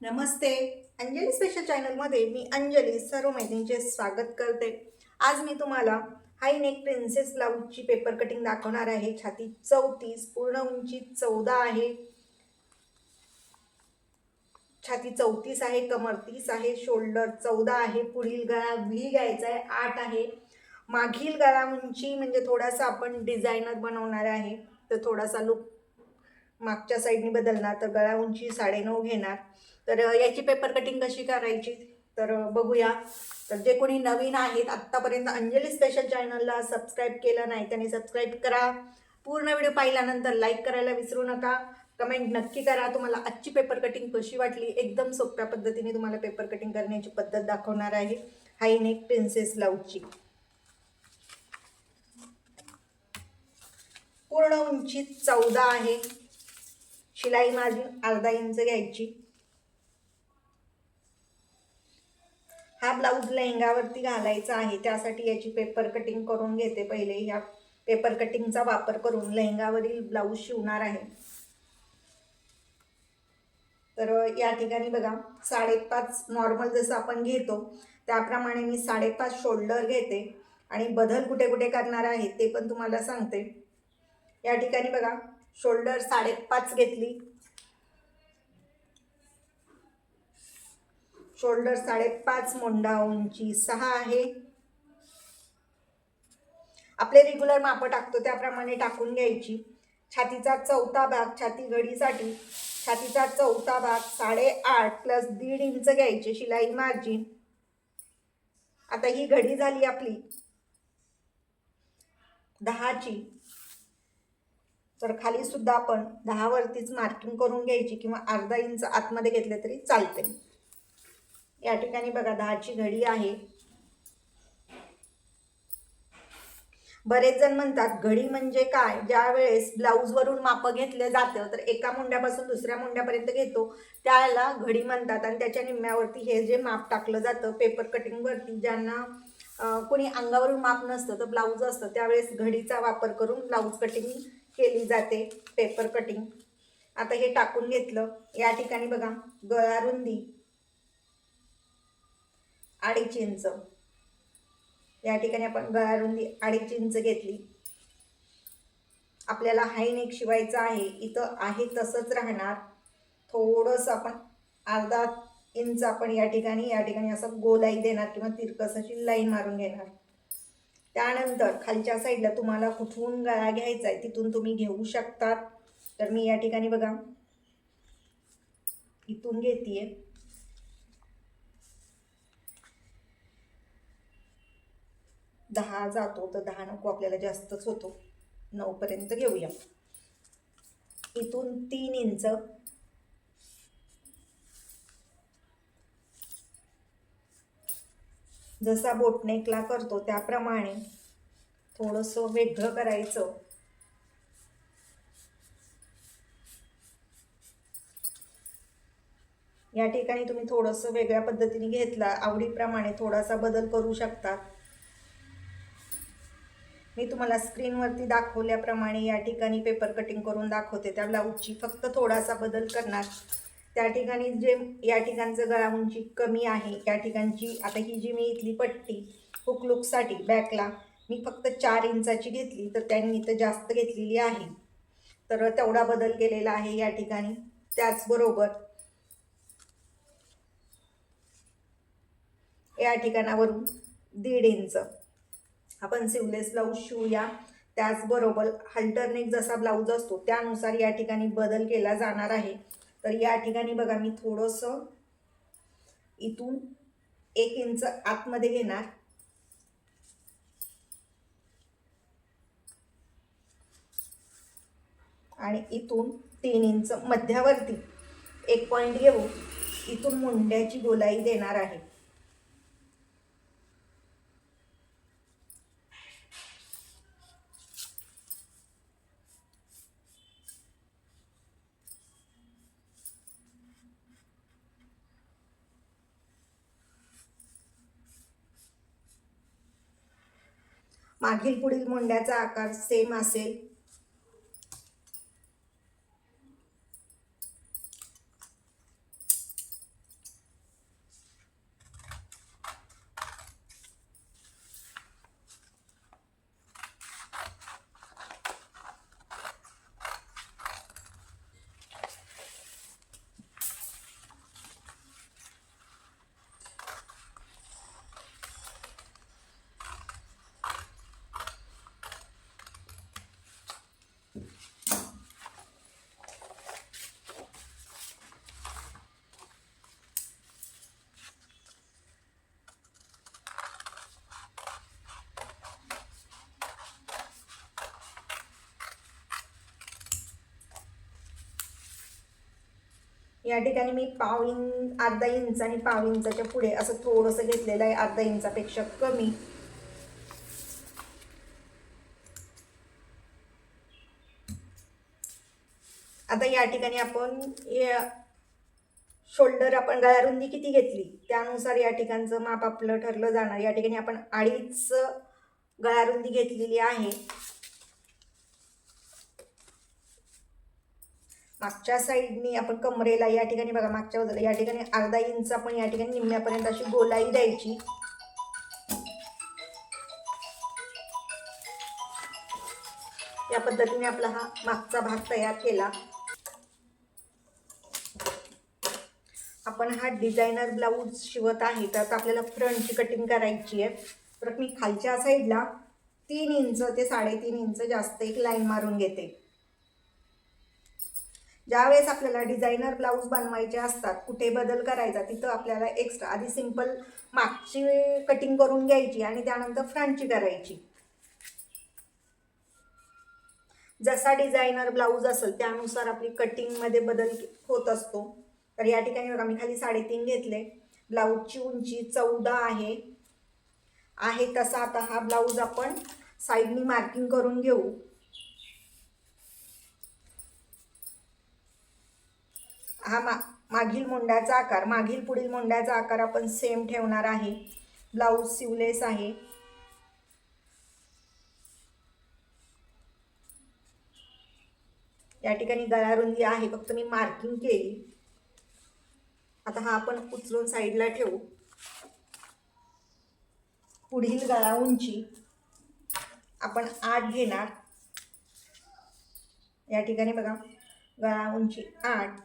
नमस्ते. Anjali special चॅनलमध्ये मी अंजली सर्व मैत्रिणींचे स्वागत करते. आज मी तुम्हाला हाई नेक प्रिन्सेस ब्लाऊजची पेपर कटिंग दाखवणार आहे. छाती चौतीस पूर्ण उंची चौदा आहे. छाती चौतीस आहे कमर तीस आहे शोल्डर चौदा आहे पुढील गळा व्ही घ्यायचा आहे आठ आहे. मागील गळा उंची म्हणजे थोडासा आपण डिझायनर बनवणार आहे. तर थोडासा लुक मागच्या साईडने बदलणार तर गळा उंची साडेनऊ घेणार. तर याची पेपर कटिंग कशी करायची? तर बघूया. तर जे कोणी नवीन आहेत आत्तापर्यंत अंजली स्पेशल चॅनलला सबस्क्राईब केलं नाही त्यांनी सबस्क्राईब करा. पूर्ण व्हिडिओ पाहिल्यानंतर लाईक करायला विसरू नका. कमेंट नक्की करा. तुम्हाला आजची पेपर कटिंग कशी वाटली? एकदम सोप्या पद्धतीने तुम्हाला पेपर कटिंग करण्याची पद्धत दाखवणार आहे. हायनेक प्रिन्सेस लाऊची पूर्ण उंची चौदा आहे. शिलाई मार्जिन अर्धा इंच घ्यायची. हा ब्लाऊज लेहंगावरती घालायचा आहे. त्यासाठी याची पेपर कटिंग करून घेते. पहिले ह्या पेपर कटिंगचा वापर करून लेहंगावरील ब्लाऊज शिवणार आहे. तर या ठिकाणी बघा साडेपाच नॉर्मल जसं आपण घेतो त्याप्रमाणे मी साडेपाच शोल्डर घेते. आणि बदल कुठे कुठे करणार आहे ते पण तुम्हाला सांगते. या ठिकाणी बघा शोल्डर साडेपाच घेतली. शोल्डर साडेपाच मोंडा उंची सहा आहे. आपले रेग्युलर मापं टाकतो त्याप्रमाणे टाकून घ्यायची. छातीचा चौथा भाग छाती घडीसाठी छातीचा चौथा भाग साडेआठ प्लस दीड इंच घ्यायचे शिलाई मार्जिन आता ही घडी झाली आपली. दहाची. तर खाली सुद्धा आपण दहावरतीच मार्किंग करून घ्यायची किंवा अर्धा इंच आतमध्ये घेतले तरी चालते. या ठिकाणी बघा दहाची घडी आहे. बरेच जण म्हणतात घडी म्हणजे काय? ज्या वेळेस ब्लाऊजवरून मापं घेतलं जातं तर एका मुंड्यापासून दुसऱ्या मुंड्यापर्यंत घेतो. त्याला घडी म्हणतात आणि त्याच्या निम्म्यावरती हे जे माप टाकलं जातं पेपर कटिंगवरती ज्यांना कोणी अंगावरून माप नसतं तर ब्लाऊज असतं. त्यावेळेस घडीचा वापर करून ब्लाऊज कटिंग केली जाते पेपर कटिंग आता हे टाकून घेतलं. या ठिकाणी बघा गळा रुंदी अडीच इंच. या ठिकाणी आपण गळा रुंदी अडीच इंच घेतली. आपल्याला हाय नेक शिवायचं आहे. इथं आहे तसंच राहणार. थोडंसं आपण अर्धा इंच आपण या ठिकाणी या ठिकाणी असं गोलाई देणार किंवा तिरकस अशी लाईन मारून घेणार. त्यानंतर खालच्या साईडला तुम्हाला कुठून गळा घ्यायचा आहे तिथून तुम्ही घेऊ शकतात. तर मी या ठिकाणी बघा. इथून घेते दहा जातो तर दहा नको आपल्याला जास्तच होतो. नऊपर्यंत घेऊया. इथून तीन इंच. जसा बोटनेकला करतो त्याप्रमाणे थोडंसं वेगळं करायचं. या ठिकाणी तुम्ही थोडंसं वेगळ्या पद्धतीने घेतला आवडीप्रमाणे थोडासा बदल करू शकता. मी तुम्हाला स्क्रीनवरती दाखवल्याप्रमाणे या ठिकाणी पेपर कटिंग करून दाखवते. त्या ब्लाऊजची फक्त थोडासा बदल करणार. त्या ठिकाणी जे या ठिकाणचं गळा उंची कमी आहे या ठिकाणची आता ही जी मी इथली पट्टी हुकलुकसाठी बॅकला मी फक्त चार इंचाची घेतली तर त्यांनी तर जास्त घेतलेली आहे. तर तेवढा बदल केलेला आहे या ठिकाणी. त्याचबरोबर या ठिकाणावरून दीड इंच. आपण सिवलेस ब्लाऊज शिवूया. त्याचबरोबर हल्टरनेक जसा ब्लाऊज असतो त्यानुसार या ठिकाणी बदल केला जाणार आहे. तर या ठिकाणी बघा मी थोडंसं इथून एक इंच आतमध्ये घेणार. आणि इथून तीन इंच मध्यावरती एक पॉईंट घेऊ इथून मुंड्याची गोलाई देणार आहे. मागील पुढील मुंड्याचा आकार सेम असेल. या ठिकाणी मी पाव इंच अर्धा इंच आणि पाव इंचाच्या पुढे असं थोडंसं घेतलेलं आहे अर्धा इंचापेक्षा कमी. आता या ठिकाणी आपण शोल्डर आपण गळारुंदी किती घेतली? त्यानुसार या ठिकाणचं माप आपलं ठरलं जाणार. या ठिकाणी आपण अडीच गळारुंदी घेतलेली आहे. मागच्या साईडनी आपण कमरेला या ठिकाणी बघा मागच्या बाजूला. या ठिकाणी अर्धा इंच आपण या ठिकाणी निम्म्यापर्यंत अशी गोलाई द्यायची. या पद्धतीने आपला हा मागचा भाग तयार केला. आपण हा डिझायनर ब्लाऊज शिवत आहे तर आता आपल्याला फ्रंटची कटिंग करायची आहे. तर मी खालच्या साईडला तीन इंच ते साडेतीन इंच जास्त एक लाईन मारून घेते. ज्यावेळेस आपल्याला डिझायनर ब्लाऊज बनवायचे असतात कुठे बदल करायचा तिथं आपल्याला एक्स्ट्रा आधी सिंपल मागची कटिंग करून घ्यायची आणि त्यानंतर फ्रंटची करायची. जसा डिझायनर ब्लाऊज असेल त्यानुसार आपली कटिंगमध्ये बदल होत असतो. तर या ठिकाणी बघा मी खाली साडेतीन घेतले. ब्लाऊजची उंची चौदा आहे. आहे तसा आता हा ब्लाऊज आपण साईडनी मार्किंग करून घेऊ. हा मा मागील मोंड्याचा आकार मागील पुढील मोंड्याचा आकार आपण सेम ठेवणार आहे. ब्लाऊज सिवलेस आहे. या ठिकाणी गळारुंदी आहे. फक्त मी मार्किंग केली. आता हा आपण उचलून साईडला ठेवू. पुढील गळा उंची आपण आठ घेणार. या ठिकाणी बघा. गळा उंची आठ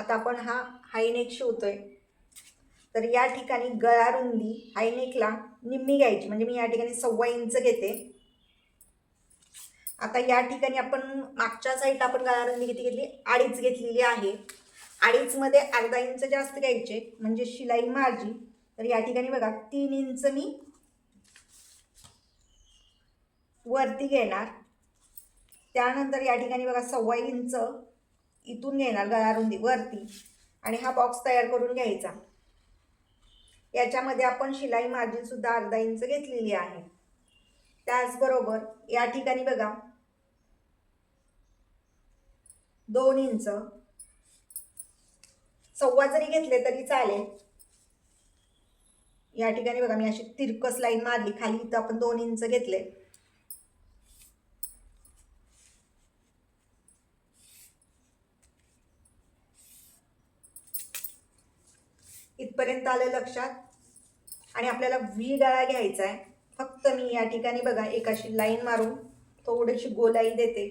आता आपण हा हायनेक शिवतोय. तर या ठिकाणी गळा रुंदी हायनेकला निम्मी घ्यायची. म्हणजे मी या ठिकाणी सव्वा इंच घेते. आता या ठिकाणी आपण मागच्या साईडला आपण गळा रुंदी किती घेतली? अडीच घेतलेली आहे. अडीचमध्ये अर्धा इंच जास्त घ्यायचे. म्हणजे शिलाई माझी. तर या ठिकाणी बघा तीन इंच मी वरती घेणार. त्यानंतर या ठिकाणी बघा सव्वा इंच इथून घेणार गळारुंदी वरती. आणि हा बॉक्स तयार करून घ्यायचा. याच्यामध्ये आपण शिलाई मार्जिन सुद्धा अर्धा इंच घेतलेली आहे. त्याचबरोबर या ठिकाणी बघा. दोन इंच सव्वा जरी घेतले तरी चालेल. या ठिकाणी बघा मी अशी तिरकस लाईन मारली. खाली इथं आपण दोन इंच घेतले इथपर्यंत आलं लक्षात? आणि आपल्याला व्ही गळा घ्यायचा आहे. फक्त मी या ठिकाणी बघा एक अशी लाईन मारून थोडीशी गोलाई देते.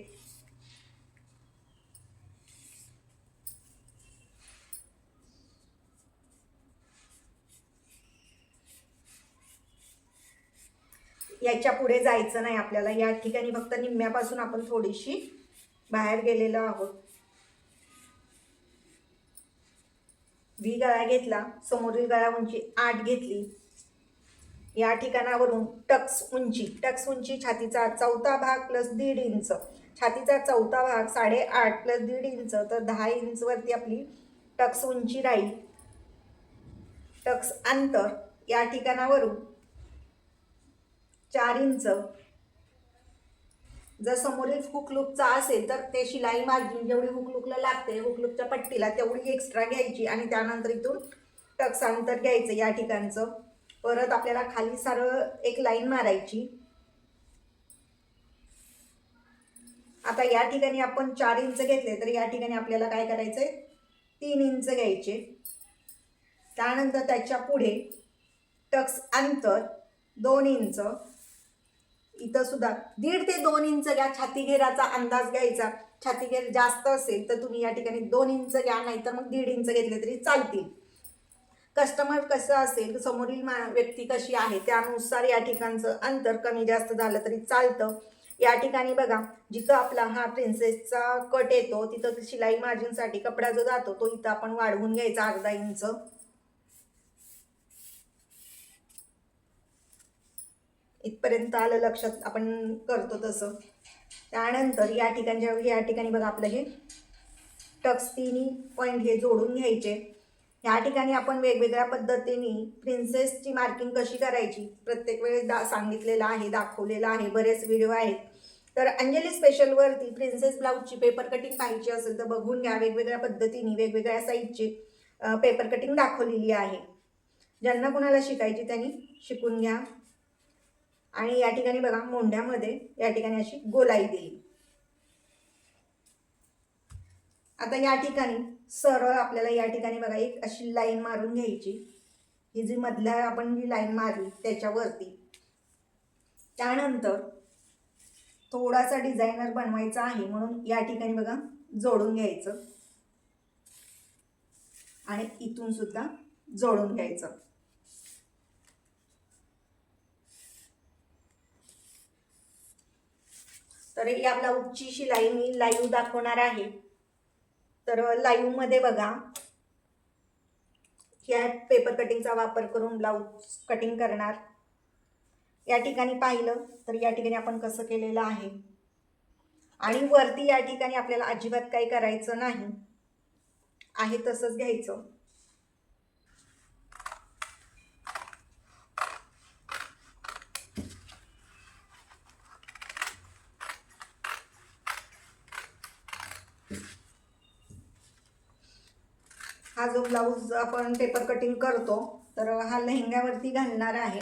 याच्यापुढे जायचं नाही आपल्याला. या ठिकाणी फक्त निम्म्यापासून आपण थोडीशी बाहेर गेलेलो आहोत. व्ही गळा घेतला समोरील गळा उंची आठ घेतली. या ठिकाणावरून टक्स उंची टक्स उंची छातीचा चौथा भाग प्लस दीड इंच. छातीचा चौथा भाग साडेआठ प्लस दीड इंच तर दहा इंचवरती आपली टक्स उंची राहील. टक्स अंतर या ठिकाणावरून चार इंच जर समोरील हुकलूकचा असेल तर ते शिलाई मार्जिन जेवढी हुकलूकला लागते हुकलूकच्या पट्टीला तेवढी एक्स्ट्रा घ्यायची आणि त्यानंतर इथून टक्सांतर घ्यायचं या ठिकाणचं. परत आपल्याला खाली सारं एक लाईन मारायची. आता या ठिकाणी आपण चार इंच घेतले तर या ठिकाणी आपल्याला काय करायचं आहे तीन इंच घ्यायचे. त्यानंतर त्याच्या पुढे टक्स अंतर दोन इंच इथं सुद्धा दीड ते दोन इंच घ्या छातीघेराचा अंदाज घ्यायचा. छातीघेर जास्त असेल तर तुम्ही या ठिकाणी दोन इंच घ्या नाही तर मग दीड इंच घेतले तरी चालतील. कस्टमर कसं असेल समोरील मा व्यक्ती कशी आहे त्यानुसार या ठिकाणचं अंतर कमी जास्त झालं तरी चालतं. या ठिकाणी बघा जिथं आपला हा प्रिन्सेसचा कट येतो तिथं शिलाई मार्जिनसाठी कपडा जो जातो तो इथं आपण वाढवून घ्यायचा अर्धा इंच. इथपर्यंत आलं लक्षात आपण करतो तसं. त्यानंतर या ठिकाणच्या या ठिकाणी बघा आपलं हे. टक्स तिन्ही पॉईंट हे जोडून घ्यायचे. ह्या ठिकाणी आपण वेगवेगळ्या पद्धतीने प्रिन्सेसची मार्किंग कशी करायची? प्रत्येक वेळेस दा सांगितलेलं आहे दाखवलेलं आहे बरेच व्हिडिओ आहेत. तर अंजली स्पेशलवरती प्रिन्सेस ब्लाऊजची पेपर कटिंग पाहिजे असेल तर बघून घ्या. वेगवेगळ्या पद्धतीने वेगवेगळ्या साईजची पेपर कटिंग दाखवलेली आहे. ज्यांना कुणाला शिकायची त्यांनी शिकून घ्या. आणि या ठिकाणी बघा मोंढ्यामध्ये या ठिकाणी अशी गोलाई दिली. आता या ठिकाणी सरळ आपल्याला या ठिकाणी बघा एक अशी लाईन मारून घ्यायची. ही जी मधल्या आपण जी लाईन मारली त्याच्यावरती. त्यानंतर थोडासा डिझायनर बनवायचा आहे म्हणून या ठिकाणी बघा जोडून घ्यायचं. आणि इथून सुद्धा जोडून घ्यायचं. तर या ब्लाऊजची शिलाई मी लाईव्ह दाखवणार आहे. तर लाईव्हमध्ये बघा. ह्या पेपर कटिंगचा वापर करून ब्लाऊज कटिंग करणार. या ठिकाणी पाहिलं तर या ठिकाणी आपण कसं केलेलं आहे? आणि वरती या ठिकाणी आपल्याला अजिबात काही करायचं नाही. आहे तसंच घ्यायचं. हा जो ब्लाऊज आपण पेपर कटिंग करतो तर हा लेहंग्यावरती घालणार आहे.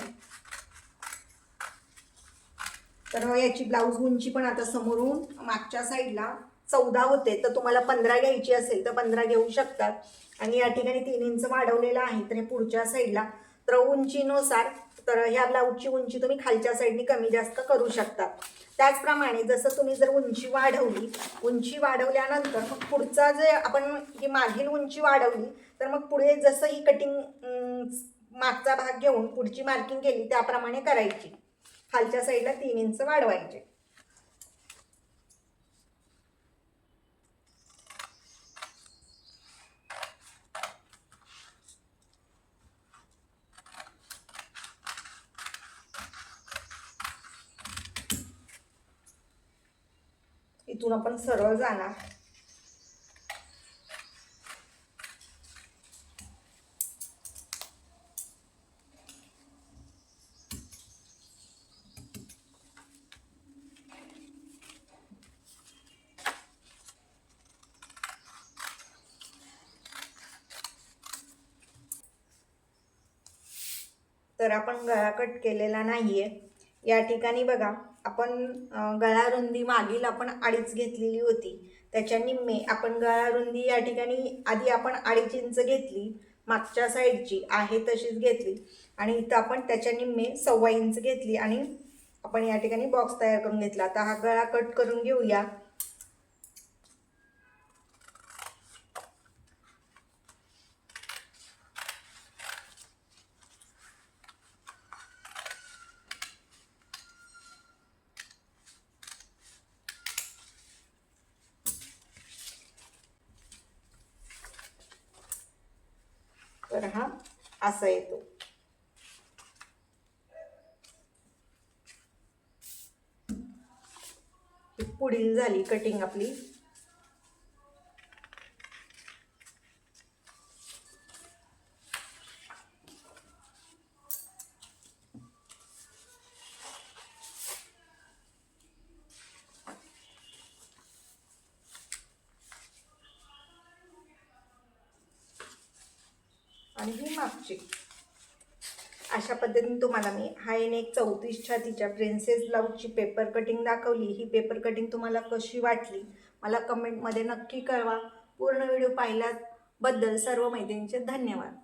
तर याची ब्लाऊज उंची पण आता समोरून मागच्या साईडला चौदा होते तर तुम्हाला पंधरा घ्यायची असेल तर पंधरा घेऊ शकतात. आणि या ठिकाणी तीन इंच वाढवलेलं आहे तर हे पुढच्या साईडला. तर उंचीनुसार तर ह्या ब्लाऊजची उंची तुम्ही खालच्या साईडनी कमी जास्त करू शकता. त्याचप्रमाणे जसं तुम्ही जर उंची वाढवली उंची वाढवल्यानंतर मग पुढचा जे आपण ही मागील उंची वाढवली तर मग पुढे जसं ही कटिंग मागचा भाग घेऊन पुढची मार्किंग केली त्याप्रमाणे करायची. खालच्या साईडला तीन इंच वाढवायचे. इथून आपण सरळ जाणार. तर आपण गळा कट केलेला नाहीये. या ठिकाणी बघा. आपण गळारुंदी गळा रुंदी मागील आपण अडीच घेतलेली होती. त्याच्या निम्मे आपण गळा रुंदी या ठिकाणी आधी आपण अडीच इंच घेतली. मागच्या साईडची आहे तशीच घेतली. आणि इथं आपण त्याच्या निम्मे सव्वा इंच घेतली. आणि आपण या ठिकाणी बॉक्स तयार करून घेतला. आता हा गळा कट करून घेऊया. तर हा असा येतो. पुढील झाली कटिंग आपली. आणि ही मागची. अशा पद्धतीने तुम्हाला मी हायन एक चौतीस छातीच्या प्रिन्सेस ब्लाऊजची पेपर कटिंग दाखवली. ही पेपर कटिंग तुम्हाला कशी वाटली? मला कमेंटमध्ये नक्की कळवा. पूर्ण व्हिडिओ पाहिल्याबद्दल सर्व मैत्रिणींचे धन्यवाद.